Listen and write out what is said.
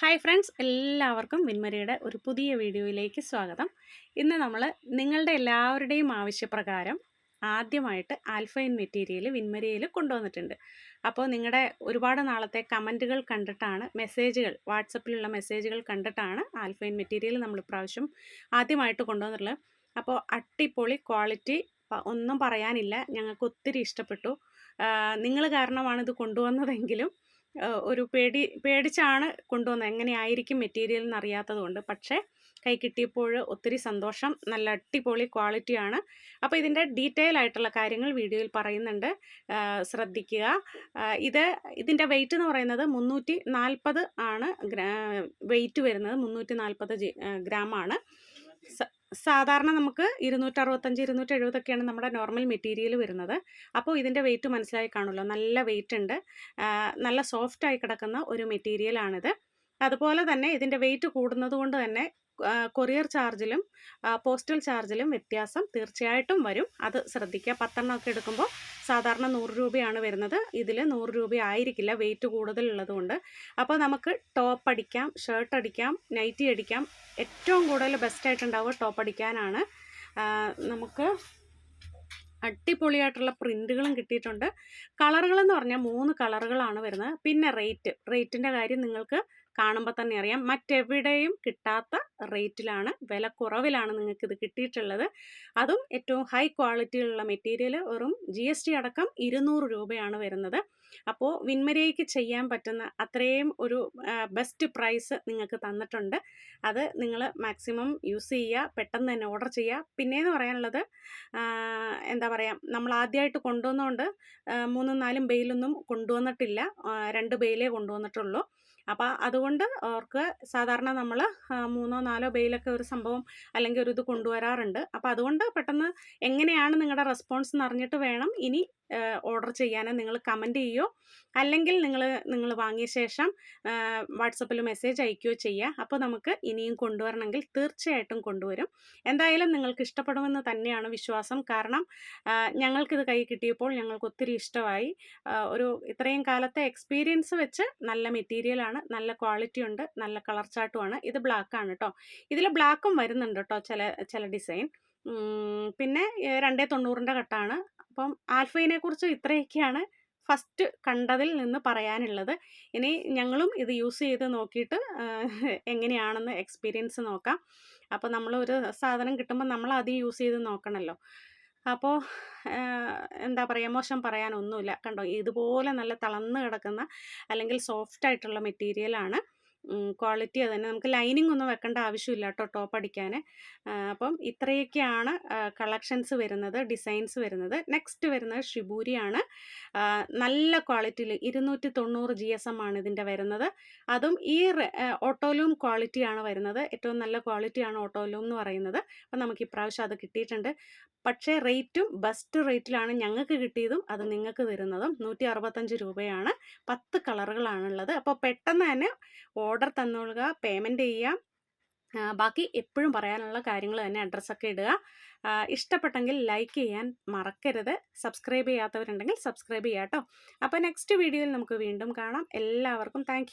Hi friends എല്ലാവർക്കും വിൻമരിയുടെ ഒരു പുതിയ വീഡിയോയിലേക്ക് സ്വാഗതം. ഇന്ന് നമ്മൾ നിങ്ങളുടെ എല്ലാവരുടെയും ആവശ്യപ്രകാരം ആദ്യമായിട്ട് ആൽഫൈൻ മെറ്റീരിയൽ വിൻമരിയയിൽ കൊണ്ടുവന്നിട്ടുണ്ട്. അപ്പോൾ നിങ്ങളുടെ ഒരുപാട് നാളത്തെ കമന്റുകൾ കണ്ടിട്ടാണ് മെസ്സേജുകൾ വാട്സപ്പിലുള്ള മെസ്സേജുകൾ കണ്ടിട്ടാണ് ആൽഫൈൻ മെറ്റീരിയൽ നമ്മൾ ഇപ്രാവശ്യം ആദ്യമായിട്ട് കൊണ്ടുവന്നിട്ടുള്ളത്. അപ്പോൾ അട്ടിപ്പൊളി ക്വാളിറ്റി ഒന്നും പറയാനില്ല ഞങ്ങൾക്ക് ഒത്തിരി ഇഷ്ടപ്പെട്ടു നിങ്ങൾ കാരണമാണ് ഇത് കൊണ്ടുവന്നതെങ്കിലും ഒരു പേടി പേടിച്ചാണ് കൊണ്ടുവന്നത്. എങ്ങനെയായിരിക്കും മെറ്റീരിയൽ എന്നറിയാത്തതുകൊണ്ട് പക്ഷേ കൈ കിട്ടിയപ്പോൾ ഒത്തിരി സന്തോഷം. നല്ല അടിപൊളി ക്വാളിറ്റിയാണ് അപ്പോൾ ഇതിന്റെ ഡീറ്റെയിൽ ആയിട്ടുള്ള കാര്യങ്ങൾ വീഡിയോയിൽ പറയുന്നുണ്ട്. ശ്രദ്ധിക്കുക. ഇത് ഇതിന്റെ വെയിറ്റ് എന്ന് പറയുന്നത് മുന്നൂറ്റി നാൽപ്പത് ആണ് വെയിറ്റ് വരുന്നത്. മുന്നൂറ്റി നാൽപ്പത് ഗ്രാമാണ് സാധാരണ നമുക്ക് ഇരുന്നൂറ്ററുപത്തഞ്ച് ഇരുന്നൂറ്റി എഴുപതൊക്കെയാണ് നമ്മുടെ നോർമൽ മെറ്റീരിയൽ വരുന്നത്. അപ്പോൾ ഇതിന്റെ വെയിറ്റ് മനസ്സിലായി കാണുമല്ലോ? നല്ല വെയിറ്റ് ഉണ്ട്. നല്ല സോഫ്റ്റായി കിടക്കുന്ന ഒരു മെറ്റീരിയലാണിത് അതുപോലെ തന്നെ ഇതിന്റെ വെയിറ്റ് കൂടുന്നത് കൊണ്ട് തന്നെ കൊറിയർ ചാർജിലും പോസ്റ്റൽ ചാർജിലും വ്യത്യാസം തീർച്ചയായിട്ടും വരും. അത് ശ്രദ്ധിക്കുക. പത്തെണ്ണമൊക്കെ എടുക്കുമ്പോൾ സാധാരണ നൂറ് രൂപയാണ് വരുന്നത്. ഇതിൽ നൂറ് രൂപ ആയിരിക്കില്ല. വെയിറ്റ് കൂടുതലുള്ളതുകൊണ്ട് അപ്പോൾ നമുക്ക് ടോപ്പ് അടിക്കാം ഷർട്ട് അടിക്കാം നൈറ്റി അടിക്കാം. ഏറ്റവും കൂടുതൽ ബെസ്റ്റായിട്ടുണ്ടാവുക ടോപ്പ് അടിക്കാനാണ്. നമുക്ക് അടിപൊളിയായിട്ടുള്ള പ്രിന്റുകളും കിട്ടിയിട്ടുണ്ട്. കളറുകളെന്ന് പറഞ്ഞാൽ മൂന്ന് കളറുകളാണ് വരുന്നത്. പിന്നെ റേറ്റ്. റേറ്റിന്റെ കാര്യം നിങ്ങൾക്ക് കാണുമ്പോൾ തന്നെ അറിയാം. മറ്റെവിടെയും കിട്ടാത്ത റേറ്റിലാണ് വില കുറവിലാണ് നിങ്ങൾക്ക് ഇത് കിട്ടിയിട്ടുള്ളത്. അതും ഏറ്റവും ഹൈ ക്വാളിറ്റിയിലുള്ള മെറ്റീരിയൽ വെറും ജി എസ് ടി അടക്കം ഇരുന്നൂറ് രൂപയാണ് വരുന്നത്. അപ്പോൾ വിൻമരയ്ക്ക് ചെയ്യാൻ പറ്റുന്ന അത്രയും ഒരു ബെസ്റ്റ് പ്രൈസ് നിങ്ങൾക്ക് തന്നിട്ടുണ്ട്. അത് നിങ്ങൾ മാക്സിമം യൂസ് ചെയ്യുക പെട്ടെന്ന് തന്നെ ഓർഡർ ചെയ്യുക. പിന്നെയെന്ന് പറയാനുള്ളത് എന്താ പറയുക നമ്മൾ ആദ്യമായിട്ട് കൊണ്ടുവന്നുകൊണ്ട് മൂന്നും നാലും ബെയിലൊന്നും കൊണ്ടുവന്നിട്ടില്ല. രണ്ട് ബെയിലേ കൊണ്ടുവന്നിട്ടുള്ളൂ. അപ്പോൾ അതുകൊണ്ട് അവർക്ക് സാധാരണ നമ്മൾ മൂന്നോ നാലോ ബെയിലൊക്കെ ഒരു സംഭവം അല്ലെങ്കിൽ ഒരു ഇത് കൊണ്ടുവരാറുണ്ട്. അപ്പോൾ അതുകൊണ്ട് പെട്ടെന്ന് എങ്ങനെയാണ് നിങ്ങളുടെ റെസ്പോൺസ് എന്ന് അറിഞ്ഞിട്ട് വേണം. ഇനി ഓർഡർ ചെയ്യാനോ നിങ്ങൾ കമന്റ് ചെയ്യുമോ അല്ലെങ്കിൽ നിങ്ങൾ നിങ്ങൾ വാങ്ങിയ ശേഷം വാട്സപ്പിൽ മെസ്സേജ് അയക്കുകയോ ചെയ്യുക. അപ്പോൾ നമുക്ക് ഇനിയും കൊണ്ടുവരണമെങ്കിൽ തീർച്ചയായിട്ടും കൊണ്ടുവരും. എന്തായാലും നിങ്ങൾക്ക് ഇഷ്ടപ്പെടുമെന്ന് തന്നെയാണ് വിശ്വാസം. കാരണം ഞങ്ങൾക്കിത് കൈ കിട്ടിയപ്പോൾ ഞങ്ങൾക്ക് ഒത്തിരി ഇഷ്ടമായി. ഒരു ഇത്രയും കാലത്തെ എക്സ്പീരിയൻസ് വെച്ച് നല്ല മെറ്റീരിയലാണ് നല്ല ക്വാളിറ്റി ഉണ്ട് നല്ല കളർ ചാട്ടുമാണ് ഇത് ബ്ലാക്കാണ് കേട്ടോ ഇതിൽ ബ്ലാക്കും വരുന്നുണ്ട് കേട്ടോ ചില ചില ഡിസൈൻ. പിന്നെ രണ്ടേ തൊണ്ണൂറിന്റെ കട്ടാണ്. അപ്പം ആൽഫയിനെ കുറിച്ച് ഇത്രയൊക്കെയാണ് ഫസ്റ്റ് കണ്ടതിൽ നിന്ന് പറയാനുള്ളത്. ഇനി ഞങ്ങളും ഇത് യൂസ് ചെയ്ത് നോക്കിയിട്ട് എങ്ങനെയാണെന്ന് എക്സ്പീരിയൻസ് നോക്കാം. അപ്പോൾ നമ്മൾ ഒരു സാധനം കിട്ടുമ്പോൾ നമ്മൾ അത് യൂസ് ചെയ്ത് നോക്കണമല്ലോ അപ്പോൾ എന്താ പറയുക മോശം പറയാനൊന്നുമില്ല. കണ്ടോ ഇതുപോലെ നല്ല തളർന്ന് കിടക്കുന്ന അല്ലെങ്കിൽ സോഫ്റ്റ് ആയിട്ടുള്ള മെറ്റീരിയലാണ് ക്വാളിറ്റി അത് തന്നെ നമുക്ക് ലൈനിങ് ഒന്നും വെക്കേണ്ട ആവശ്യമില്ല കേട്ടോ ടോപ്പ് അടിക്കാൻ അപ്പം ഇത്രയൊക്കെയാണ് കളക്ഷൻസ് വരുന്നത് ഡിസൈൻസ് വരുന്നത്. നെക്സ്റ്റ് വരുന്നത് ഷിബൂരിയാണ് നല്ല ക്വാളിറ്റിയിൽ ഇരുന്നൂറ്റി തൊണ്ണൂറ് ജി എസ് എം ആണ് ഇതിന്റെ വരുന്നത്. അതും ഈ ഓട്ടോലൂം ക്വാളിറ്റിയാണ് വരുന്നത്. ഏറ്റവും നല്ല ക്വാളിറ്റിയാണ് ഓട്ടോലൂം എന്ന് പറയുന്നത്. അപ്പം നമുക്ക് ഇപ്രാവശ്യം അത് കിട്ടിയിട്ടുണ്ട്. പക്ഷേ റേറ്റും ബെസ്റ്റ് റേറ്റിലാണ് ഞങ്ങൾക്ക് കിട്ടിയതും അത് നിങ്ങൾക്ക് തരുന്നതും നൂറ്റി അറുപത്തഞ്ച് രൂപയാണ്. പത്ത് കളറുകളാണുള്ളത് അപ്പോൾ പെട്ടെന്ന് തന്നെ ഓർഡർ തന്നോളുക പേയ്മെന്റ് ചെയ്യുക. ബാക്കി എപ്പോഴും പറയാനുള്ള കാര്യങ്ങൾ തന്നെ അഡ്രസ്സൊക്കെ ഇടുക. ഇഷ്ടപ്പെട്ടെങ്കിൽ ലൈക്ക് ചെയ്യാൻ മറക്കരുത്. സബ്സ്ക്രൈബ് ചെയ്യാത്തവരുണ്ടെങ്കിൽ സബ്സ്ക്രൈബ് ചെയ്യാം കേട്ടോ അപ്പോൾ നെക്സ്റ്റ് വീഡിയോയിൽ നമുക്ക് വീണ്ടും കാണാം. എല്ലാവർക്കും താങ്ക്